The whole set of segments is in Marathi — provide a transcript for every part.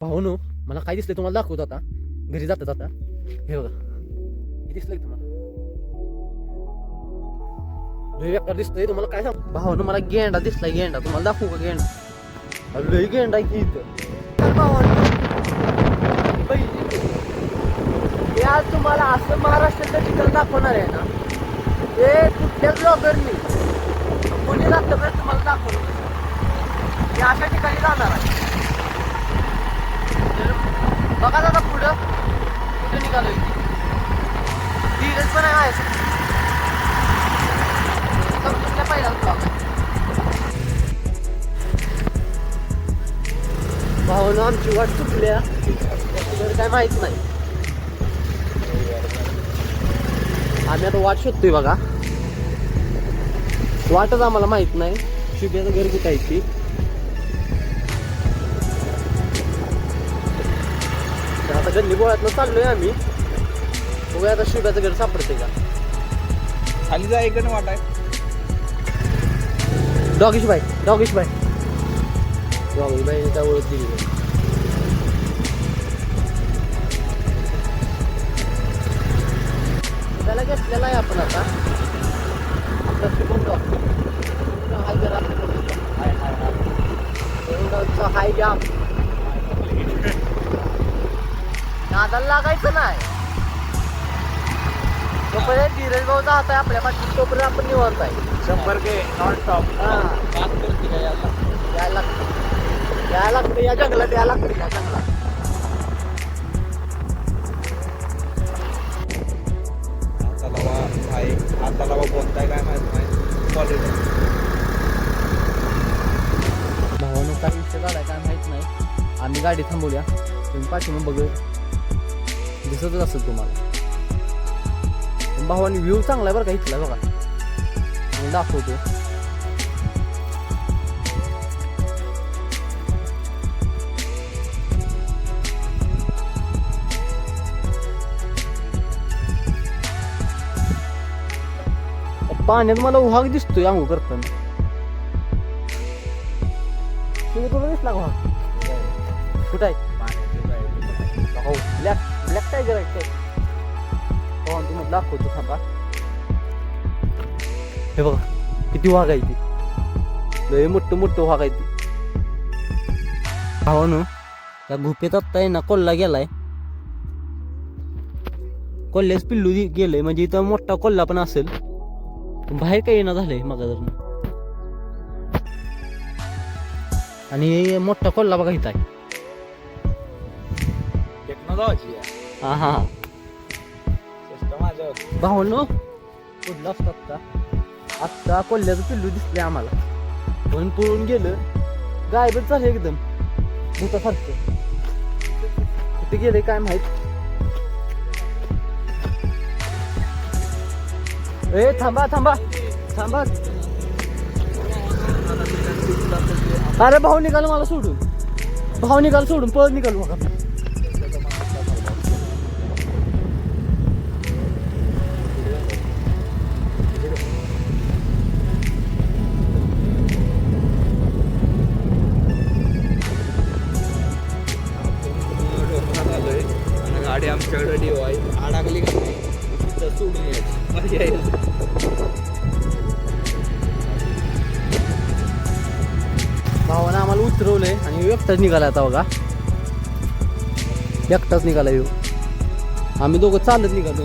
भाऊनो मला काय दिसलं तुम्हाला दाखवत आता. घरी जाता जाता. हे बघा. हे दिसलंय तुम्हाला? लय बेकार दिसतंय. तुम्हाला काय सांग? भावानं मला गेंडा दिसलाय गेंडा. तुम्हाला दाखवू का गेंडा? लय गेंडा की इथं. भावानं आज तुम्हाला असं महाराष्ट्राचं ठिकाण दाखवणार आहे ना? ते कुठल्याच ब्लॉगरनी कोणी जातं तुम्हाला दाखवलं मी अशा ठिकाणी जाणार आहे. बघा दादा पुढं. कुठे निघालोय धीरच पण आहे समजून पहिला ब्लॉग भावना आमची वाट चुकल्या. काय माहीत नाही. आम्ही आता वाट शोधतोय बघा. वाटच आम्हाला माहीत नाही. शुभ्याचं घर कुठं आहे ती? गल्ली गोळ्यातनं चाललोय आम्ही. बघूया आता शुभ्याचं घर सापडते का. खाली जायचं ना वाटाय. डॉगेश बाई डॉगेश बाई डॉगेश बाई त्या ओळख दिली नाही. त्याला घेतलेला आहे आपण आता. आपला शुभम डॉग हाय जरा डॉगचा हाय जाम. नादाला लागायचं नाही. तोपर्यंत धीरज भाऊ जात आहे आपल्या पाठी तोपर्यंत आपण निवांत आहे शंभर के नॉन स्टॉप हा. बात करते का याला? यायला लागतं. यायला लागतं या जंगलात यायला लागतं या जंगलात. आता लावा भाई आता लावा बोलताय काय माहीत नाही. क्वालिटी भावानं काय विषय झालाय काय माहीत नाही. आम्ही गाडी थांबवल्या तुम्ही पाठी मग बघ दिसतच असेल तुम्हाला. भावानी व्ह्यू चांगला आहे बरं का इथला बघा. मी दाखवतो. पाण्यात मला उहाग दिसतोय आंघोळ करताना. तुम्ही तुला दिसला का वाघ? कुठं आहे? हो हो तुम्हाला दाखवतो थांबा हे बघा किती वाघ आहे ती लय मोठं मोठं वाघ आहे ती भावानं त्या गुफेत आत्ता आहे ना कोल्हा गेलाय कोल्ह्याच पिल्लू गेलंय म्हणजे इथं मोठा कोल्हा पण असेल बाहेर काही येणं झालंय मग आणि मोठा कोल्हा बघा इथं आहे हा हा माझ्यावर भावनो कुठलं असतात का आत्ता. कोल्ह्याचं पिल्लू दिसले आम्हाला. पण पळून गेलं गायबच झालं एकदम. भूतासारखं. कुठे गेले काय माहीत? ए थांबा थांबा. थांबा. अरे भाऊ निघाल मला सोडून. भाऊ निघाल सोडून पळ निघाल बघा. मजा भावानं आम्हाला उतरवलंय आणि एकटाच निघाला आता बघा. एकटाच निघाला येऊ आम्ही दोघं चालत निघालो.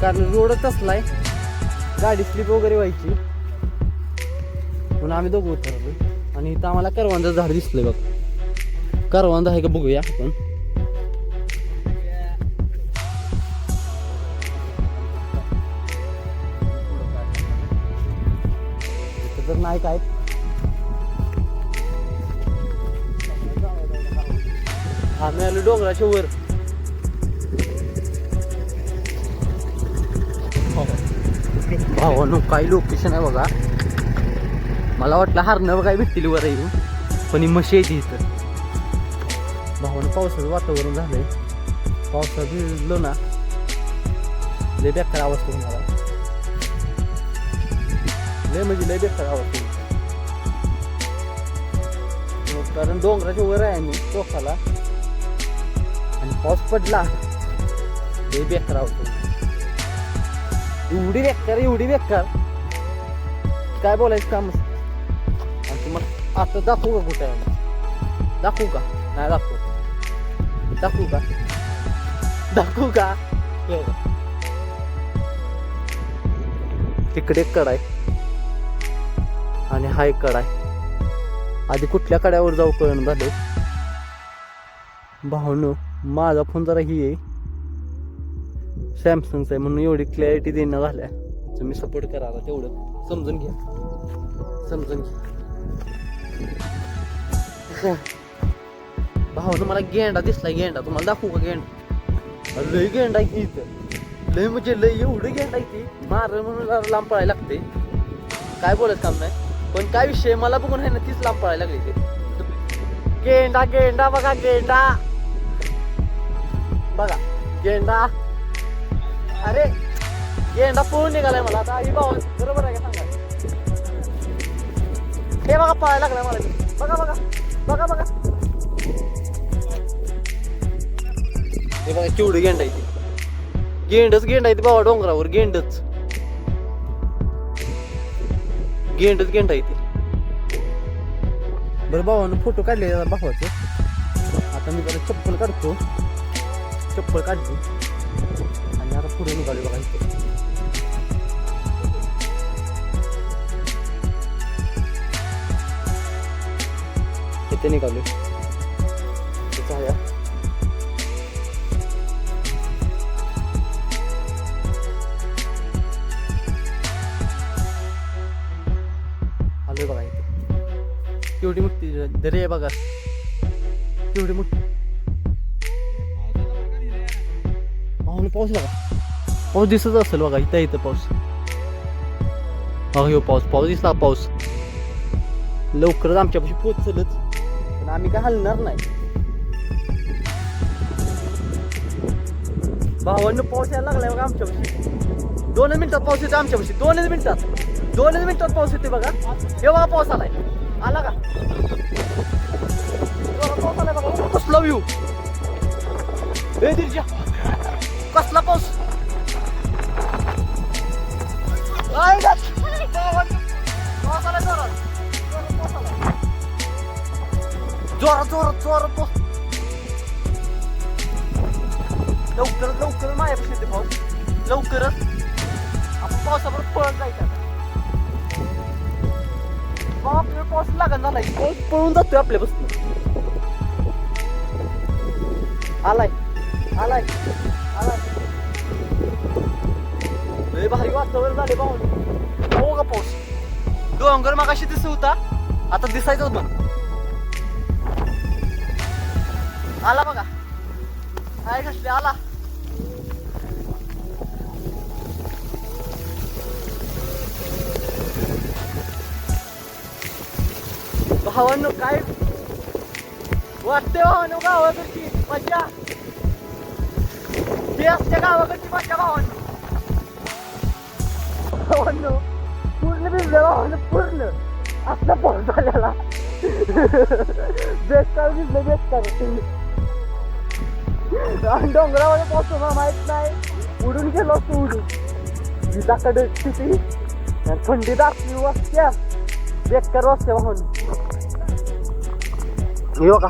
कारण रोडच असलाय गाडी स्लिप वगैरे व्हायची. म्हणून आम्ही दोघं उतरलो आणि इथं आम्हाला करवांचं झाड दिसलंय बघ. करवांदा आहे का बघूया आपण. इथं आहेत. नाही काय आम्ही आलो डोंगराच्या वर. भावानो काही लोकेशन आहे बघा. मला वाटलं हरणं काय भेटतील वर येऊन पण ही मशी येते इथं. भावानं पावसाचं वातावरण झालंय. पावसात भिजलो ना लय बेकार आवाज करून मला लय म्हणजे लय बेकार आवडते कारण डोंगराच्या वर आहे मी चोखाला आणि पाऊस पडला. ते बेकार आवडतो एवढी बेकार एवढी बेकार. काय बोलायचं काम आणि तुम्हाला आता दाखवू का कुठे आहे? दाखवू का? नाही दाखवू. दाखवू का? दाखवू का? तिकडे कडाय आणि हा एक कडा आहे. आधी कुठल्या कड्यावर जाऊ कळण झाले? भावनो माझा फोन जरा ही आहे. सॅमसंगचा आहे म्हणून एवढी क्लॅरिटी देणं झाल्या. तुम्ही सपोर्ट करा तेवढं. समजून घ्या. समजून घ्या. भावनं मला गेंडा दिसला गेंडा. तुम्हाला दाखवू का गेंडा? लय गेंडा आहे की इथं. लय म्हणजे लय एवढं गेंडा आहे ती. मार म्हणून लांब पळायला लागते. काय बोलत काम नाही पण काय विषय मला बघून आहे ना तीच लांब पळायला लागली ते गेंडा गेंडा बघा गेंडा. बघा गेंडा. अरे गेंडा पळून निघालाय मला आता. आई भाऊ बरोबर आहे का सांगा? हे बघा पळायला लागलाय मला. बघा बघा बघा बघा. हे बघा केवढी गेंडा आहे ती. गेंडच गेंडा आहे ती बाबा डोंगरावर गेंडच. गेंडच गेंडा आहे ती. बरं भावानं फोटो काढले जरा भावाचे. आता मी जरा चप्पल काढतो. चप्पल काढली. आणि आता पुढे निघालो बघा इथे. इथे निघालो दरी आहे बघा. केवढी मोठी. पाहून पाऊस बघा. पाऊस दिसत असेल बघा इथं इथं पाऊस. बघा पाऊस पाऊस दिसला पाऊस. लवकरच आमच्यापाशी पोचलच पण आम्ही काय हलणार नाही. भावांनो पाऊस यायला लागलाय बघा आमच्यापाशी. दोनच मिनिटात पाऊस येतो आमच्यापाशी. दोनच मिनिटात. दोनच मिनिटात पाऊस येते बघा. हे पाऊस आलाय. आला का? पाऊस आलाय बघा. कसला व्ह्यू ए दिलजा कसला पाऊस? गं. पाऊस आलाय जोरात. जोरात. जोरात पाऊस. लवकरच लवकरच माझ्यापाशी येते पाऊस. लवकरच. आपण पावसाबरोबर पळत जायचं आता. आपल्याला पाऊस लागण झालाय. पाऊस पळून जातोय आपल्यापासून? आलाय आलाय आलाय. लय भारी वातावरण झाले पाहून हो का पाऊस? डोंगर मागाशी दिसत होता. आता दिसायचं होत. आला बघा. काय घसले आला. भावांनो काय? वाटते भावानो गावाकडची मजा ते असते गावाकडची मजा भावांनो. भावांनो पूर्ण भिजले भावानं पूर्ण. असला पाऊस झालेला. बेकार भिजले बेस्कार आणि डोंगरावर पाऊस मला माहीत नाही. उडून गेलो असतो उडून. विजाकडे किती थंडी दाखली वाजत्या बेकार वाजते भावांनो. येऊ का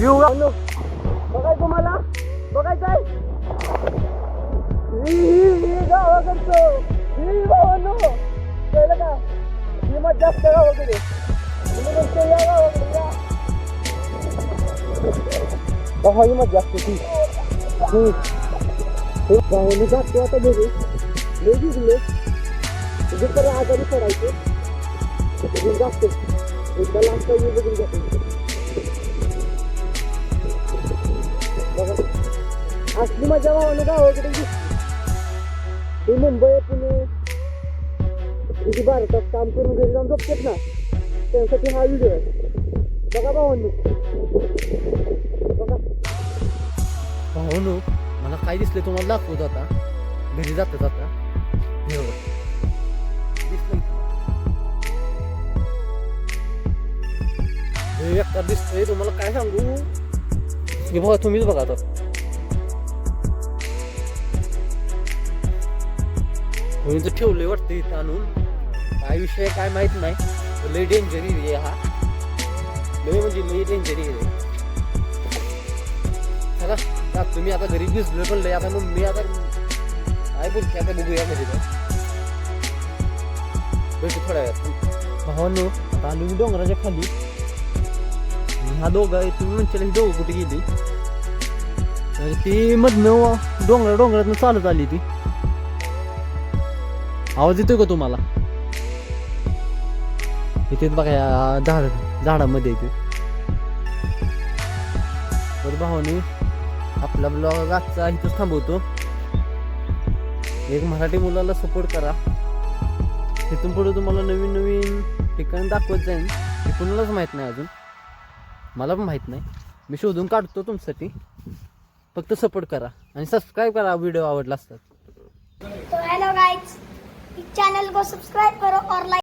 येऊ का बघाय तुम्हाला बघायचं आहे गावाकडचं ही भावांनो कळलं का ही मजा असते गावाकडे या गावाकडे हा ही मजा असते ती गावाने जातो आता घरी भिजले तुझे तर आजारी पडायचे जातो एकदा लांब काही बघून जातो बघा असली मजा भावानं गावाकडे दिसते ही मुंबई पुणे तुझी भारतात काम करून घरी जाऊन झोपतात ना त्यांसाठी हा व्हिडिओ आहे बघा भावांनो बघा भावांनो मला काय दिसलं तुम्हाला दाखवत आता घरी जाता जाता हे एकटा दिसतंय तुम्हाला काय सांगू? हे बघा तुम्हीच बघा आता. कोणी तर ठेवले वाटतं इथं आणून. काय विषय काय माहीत नाही. लय डेंजर एरिया हा. लय म्हणजे लय डेंजर एरिया चला तुम्ही आता घरी. भिजलो पण लय. आता मग मी आता काय बोलते आता बघूया मध्ये भेटू थोड्या वेळात. भावांनो आता आलो मी डोंगराच्या खाली. हा दोघा तुम्ही म्हणशील ही दोघं कुठे गेली? तर ती मधनं डोंगर डोंगरातनं चालत आली ती. आवाज येतोय का तुम्हाला? इथे बघा या झाड झाडामध्ये येते तर भावानी आपला ब्लॉग आजचा इथंच थांबवतो. एक मराठी मुलाला सपोर्ट करा. तिथून पुढे तुम्हाला नवीन नवीन ठिकाण दाखवत जाईन. हे कुणालाच माहीत नाही अजून. मला पण माहीत नाही. मी शोधून काढतो तुमच्यासाठी. फक्त सपोर्ट करा आणि सबस्क्राईब करा व्हिडिओ आवडला असतात तो हेलो गाइस इस चैनल को सब्सक्राइब करो और लाइक